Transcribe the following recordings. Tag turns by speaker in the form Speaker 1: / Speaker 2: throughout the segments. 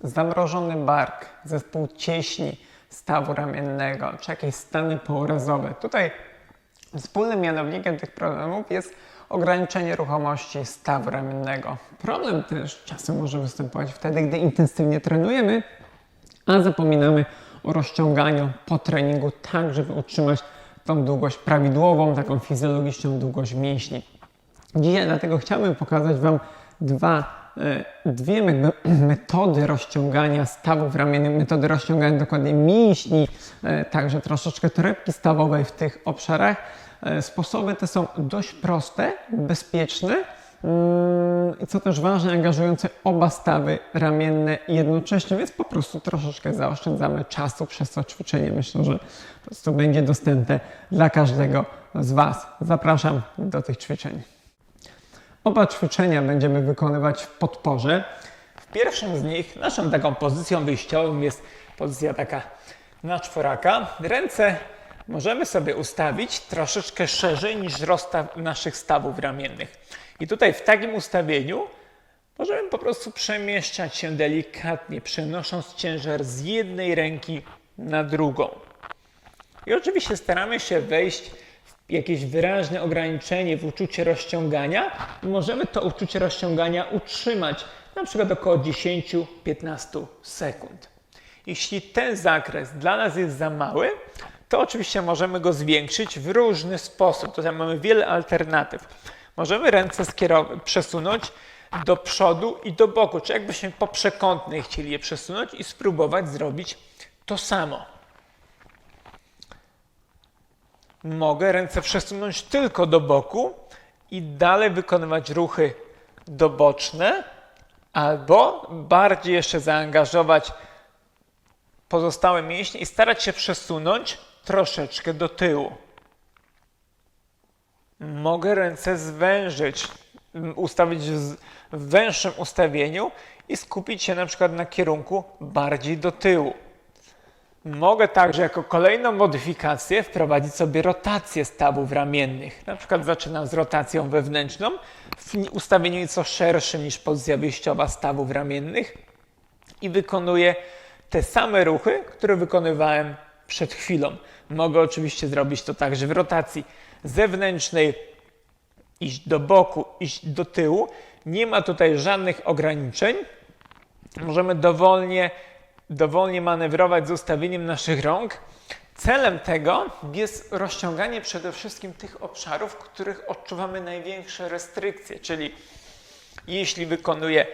Speaker 1: zamrożony bark, zespół cieśni stawu ramiennego, czy jakieś stany pourazowe. Tutaj wspólnym mianownikiem tych problemów jest ograniczenie ruchomości stawu ramiennego. Problem też czasem może występować wtedy, gdy intensywnie trenujemy, a zapominamy o rozciąganiu po treningu, tak żeby utrzymać tą długość prawidłową, taką fizjologiczną długość mięśni. Dzisiaj dlatego chciałbym pokazać Wam dwa, dwie metody rozciągania stawów ramiennych, metody rozciągania dokładnie mięśni, e, także troszeczkę torebki stawowej w tych obszarach. E, Sposoby te są dość proste, bezpieczne mm, i co też ważne, angażujące oba stawy ramienne jednocześnie, więc po prostu troszeczkę zaoszczędzamy czasu przez to ćwiczenie. Myślę, że po prostu będzie dostępne dla każdego z Was. Zapraszam do tych ćwiczeń. Oba ćwiczenia będziemy wykonywać w podporze.
Speaker 2: W pierwszym z nich naszą taką pozycją wyjściową jest pozycja taka na czworaka. Ręce możemy sobie ustawić troszeczkę szerzej niż rozstaw naszych stawów ramiennych. I tutaj w takim ustawieniu możemy po prostu przemieszczać się delikatnie, przenosząc ciężar z jednej ręki na drugą. I oczywiście staramy się wejść jakieś wyraźne ograniczenie w uczucie rozciągania. Możemy to uczucie rozciągania utrzymać na przykład około 10-15 sekund. Jeśli ten zakres dla nas jest za mały, to oczywiście możemy go zwiększyć w różny sposób. Tutaj mamy wiele alternatyw. Możemy ręce przesunąć do przodu i do boku, czy jakbyśmy po przekątnej chcieli je przesunąć i spróbować zrobić to samo. Mogę ręce przesunąć tylko do boku i dalej wykonywać ruchy doboczne, albo bardziej jeszcze zaangażować pozostałe mięśnie i starać się przesunąć troszeczkę do tyłu. Mogę ręce zwężyć, m, ustawić w węższym ustawieniu i skupić się na przykład na kierunku bardziej do tyłu. Mogę także jako kolejną modyfikację wprowadzić sobie rotację stawów ramiennych. Na przykład zaczynam z rotacją wewnętrzną w ustawieniu nieco szerszym niż pozycja wyjściowa stawów ramiennych i wykonuję te same ruchy, które wykonywałem przed chwilą. Mogę oczywiście zrobić to także w rotacji zewnętrznej, iść do boku, iść do tyłu. Nie ma tutaj żadnych ograniczeń. Możemy dowolnie, dowolnie manewrować z ustawieniem naszych rąk. Celem tego jest rozciąganie przede wszystkim tych obszarów, w których odczuwamy największe restrykcje, czyli jeśli wykonuję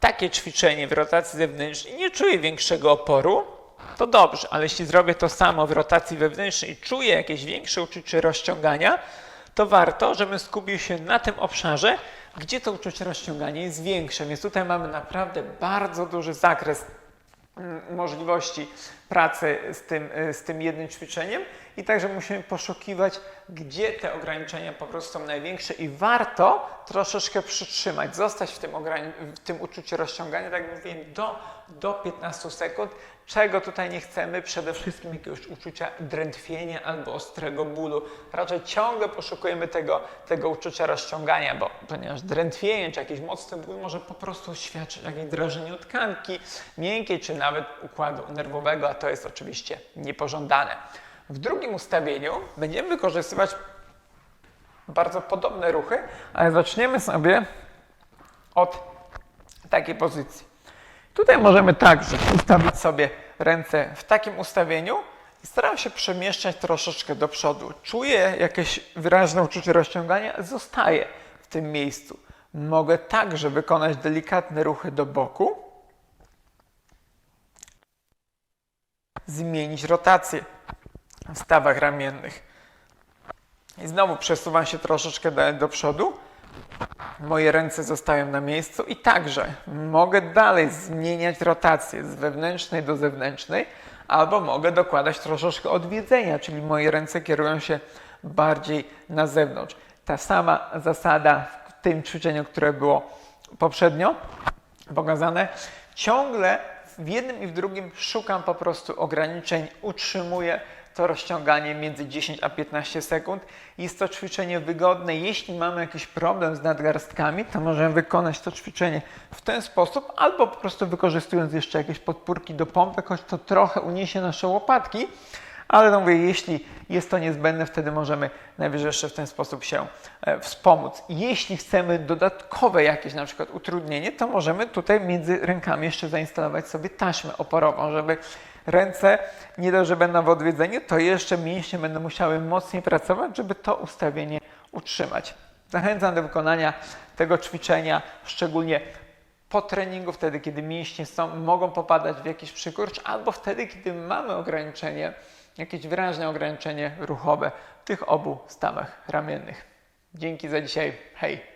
Speaker 2: takie ćwiczenie w rotacji zewnętrznej i nie czuję większego oporu, to dobrze, ale jeśli zrobię to samo w rotacji wewnętrznej i czuję jakieś większe uczucie rozciągania, to warto, żebym skupił się na tym obszarze, gdzie to uczucie rozciągania jest większe. Więc tutaj mamy naprawdę bardzo duży zakres możliwości pracy z tym, z tym jednym ćwiczeniem i także musimy poszukiwać, gdzie te ograniczenia po prostu są największe i warto troszeczkę przytrzymać, zostać w tym, w tym uczuciu rozciągania, tak jak mówiłem, do, do 15 sekund, czego tutaj nie chcemy, przede wszystkim jakiegoś uczucia drętwienia albo ostrego bólu. Raczej ciągle poszukujemy tego, tego uczucia rozciągania, bo ponieważ drętwienie czy jakiś mocny ból może po prostu świadczyć o jakimś drażeniu tkanki miękkiej czy nawet układu nerwowego, a to jest oczywiście niepożądane. W drugim ustawieniu będziemy wykorzystywać bardzo podobne ruchy, ale zaczniemy sobie od takiej pozycji. Tutaj możemy także ustawić sobie ręce w takim ustawieniu i staram się przemieszczać troszeczkę do przodu. Czuję jakieś wyraźne uczucie rozciągania, zostaję w tym miejscu. Mogę także wykonać delikatne ruchy do boku, zmienić rotację stawach ramiennych. I znowu przesuwam się troszeczkę dalej do przodu. Moje ręce zostają na miejscu i także mogę dalej zmieniać rotację z wewnętrznej do zewnętrznej, albo mogę dokładać troszeczkę odwiedzenia, czyli moje ręce kierują się bardziej na zewnątrz. Ta sama zasada w tym ćwiczeniu, które było poprzednio pokazane. Ciągle w jednym i w drugim szukam po prostu ograniczeń, utrzymuję to rozciąganie między 10 a 15 sekund. Jest to ćwiczenie wygodne. Jeśli mamy jakiś problem z nadgarstkami, to możemy wykonać to ćwiczenie w ten sposób, albo po prostu wykorzystując jeszcze jakieś podpórki do pompy, choć to trochę uniesie nasze łopatki. Ale no mówię, jeśli jest to niezbędne, wtedy możemy najwyżej jeszcze w ten sposób się e, wspomóc. Jeśli chcemy dodatkowe jakieś na przykład utrudnienie, to możemy tutaj między rękami jeszcze zainstalować sobie taśmę oporową, żeby ręce nie dość, że będą w odwiedzeniu, to jeszcze mięśnie będą musiały mocniej pracować, żeby to ustawienie utrzymać. Zachęcam do wykonania tego ćwiczenia, szczególnie po treningu, wtedy kiedy mięśnie są, mogą popadać w jakiś przykurcz, albo wtedy, kiedy mamy ograniczenie, jakieś wyraźne ograniczenie ruchowe w tych obu stawach ramiennych. Dzięki za dzisiaj. Hej!